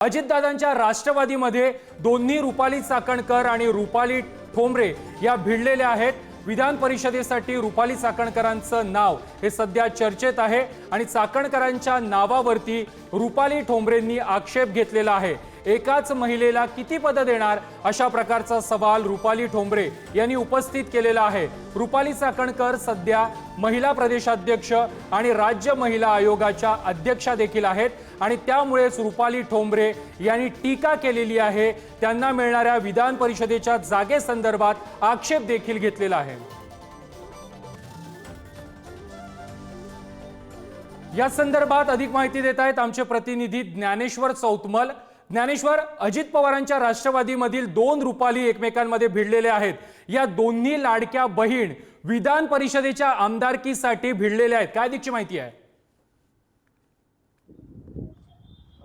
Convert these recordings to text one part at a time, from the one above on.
अजितदादांच्या राष्ट्रवादीमध्ये दोन्ही रुपाली चाकणकर आणि रुपाली ठोंबरे या भिडलेल्या आहेत. विधान परिषदेसाठी रुपाली चाकणकरांचं नाव हे सध्या चर्चेत आहे आणि चाकणकरांच्या नावावरती रुपाली ठोंबरेंनी आक्षेप घेतलेला आहे. एकाच महिलेला किती पदं देणार? अशा प्रकारचा सवाल रुपाली ठोंबरे यांनी उपस्थित केलेला आहे. रुपाली चाकणकर सध्या महिला प्रदेशाध्यक्ष आणि राज्य महिला आयोगाच्या अध्यक्षा देखील आहेत आणि त्यामुळेच रुपाली ठोंबरे यांनी टीका केलेली आहे. त्यांना मिळणाऱ्या विधान परिषदेच्या जागेसंदर्भात आक्षेप देखील घेतलेला आहे. या संदर्भात अधिक माहिती देत आहेत आमचे प्रतिनिधी ज्ञानेश्वर चौतमल. ज्ञानेश्वर अजित पवारांच्या राष्ट्रवादीमधील दोन रुपाली एकमेकांमध्ये भिडलेल्या आहेत. या दोन्ही लाडक्या बहीण विधान परिषदेच्या आमदारकीसाठी भिडलेल्या आहेत. काय अधिकची माहिती आहे?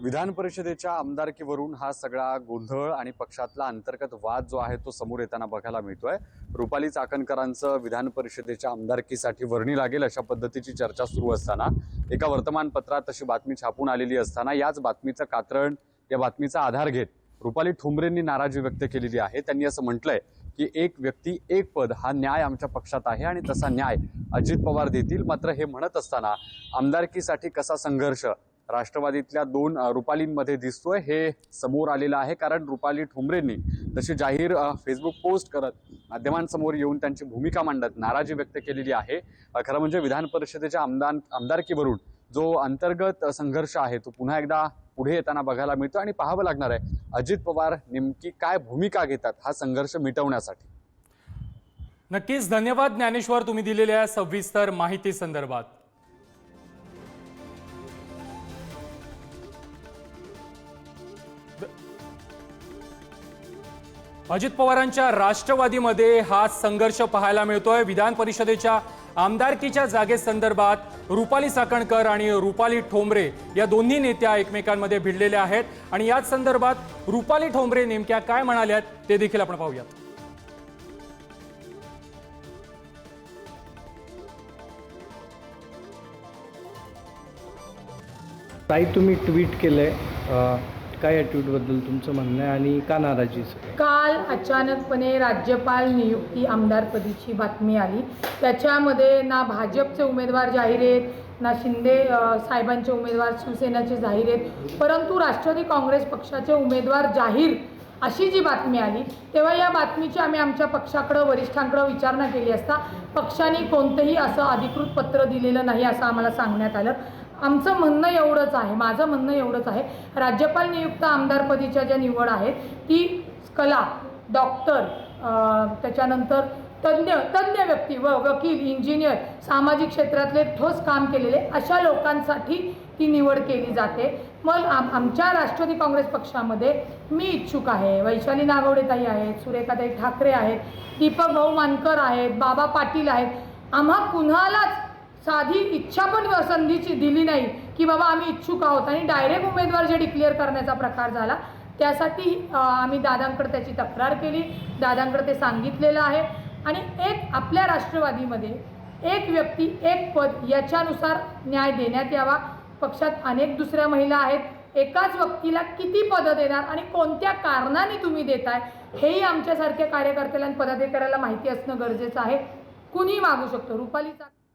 विधान परिषदेच्या आमदारकीवरून हा सगळा गोंधळ आणि पक्षातला अंतर्गत वाद जो आहे तो समोर येताना बघायला मिळतोय. रुपाली चाकणकरांचं विधान परिषदेच्या आमदारकीसाठी वर्णी लागेल अशा पद्धतीची चर्चा सुरू असताना एका वर्तमानपत्रात तशी बातमी छापून आलेली असताना याच बातमीचं कात्रण या बातमीचा आधार घेत रुपाली ठोंबरेंनी नाराजी व्यक्त केलेली आहे. त्यांनी असं म्हटलंय की एक व्यक्ती एक पद हा न्याय आमच्या पक्षात आहे आणि तसा न्याय अजित पवार देतील. मात्र हे म्हणत असताना आमदारकीसाठी कसा संघर्ष? राष्ट्रवादीतल्या दोन रुपालींमध्ये दिसतोय. हे समोर आलेलं आहे कारण रुपाली ठोंबरेंनी तशी जाहीर फेसबुक पोस्ट करत माध्यमांसमोर येऊन त्यांची भूमिका मांडत नाराजी व्यक्त केलेली आहे. खरं म्हणजे विधान परिषदेच्या आमदार आमदारकीवरून जो अंतर्गत संघर्ष आहे तो पुन्हा एकदा पुढे येताना बघायला मिळतो आणि पाहावं लागणार आहे. अजित पवार नेमकी काय भूमिका घेतात हा संघर्ष मिटवण्यासाठी? नक्कीच धन्यवाद ज्ञानेश्वर तुम्ही दिलेल्या सविस्तर माहिती संदर्भात. अजित पवारांच्या राष्ट्रवादीमध्ये हा संघर्ष पाहायला मिळतोय. विधान परिषदेच्या आमदारकीच्या जागेसंदर्भात रुपाली साकणकर आणि रुपाली ठोंबरे या दोन्ही नेत्या एकमेकांमध्ये भिडलेल्या आहेत. आणि याच संदर्भात रुपाली ठोंबरे नेमक्या काय म्हणाल्यात ते देखील आपण पाहूयात. ताई तुम्ही ट्विट केलंय. काय ॲटिट्यूडबद्दल तुमचं म्हणणं आहे आणि का नाराजी काल अचानकपणे राज्यपाल नियुक्ती आमदारपदीची बातमी आली. त्याच्यामध्ये ना भाजपचे उमेदवार जाहीर आहेत ना शिंदे साहेबांचे उमेदवार शिवसेनाचे जाहीर आहेत. परंतु राष्ट्रवादी काँग्रेस पक्षाचे उमेदवार जाहीर अशी जी बातमी आली तेव्हा या बातमीची आम्ही आमच्या पक्षाकडं वरिष्ठांकडं विचारणा केली असता पक्षाने कोणतंही असं अधिकृत पत्र दिलेलं नाही असं आम्हाला सांगण्यात आलं. आमचं म्हणणं एवढंच आहे माझं म्हणणं एवढंच आहे. राज्यपाल नियुक्त आमदारपदीच्या ज्या निवड आहेत ती कला डॉक्टर त्याच्यानंतर तज्ज्ञ तज्ज्ञ व्यक्ती व वकील इंजिनियर सामाजिक क्षेत्रातले ठोस काम केलेले अशा लोकांसाठी ती निवड केली जाते. मग आम आमच्या राष्ट्रवादी काँग्रेस पक्षामध्ये मी इच्छुक आहे. वैशाली नागवडेताई आहेत सुरेखाताई ठाकरे आहेत दीपक भाऊ मानकर आहेत बाबा पाटील आहेत. आम्हा कुणालाच साधी इच्छा पण संधीची दिली नाही की बाबा आम्ही इच्छुक आहोत. आणि डायरेक्ट उमेदवार जे डिक्लेअर करण्याचा प्रकार झाला त्यासाठी आम्ही दादांकडे त्याची तक्रार केली. दादांकडे ते सांगितलेलं आहे. आणि एक आपल्या राष्ट्रवादीमध्ये एक व्यक्ती एक पद याच्यानुसार न्याय देण्यात यावा. पक्षात अनेक दुसऱ्या महिला आहेत. एकाच व्यक्तीला किती पदं देणार आणि कोणत्या कारणाने तुम्ही देताय हेही आमच्यासारख्या कार्यकर्त्याला आणि पदाधिकाऱ्याला माहिती असणं गरजेचं आहे. कुणी मागू शकतो? रुपालीचा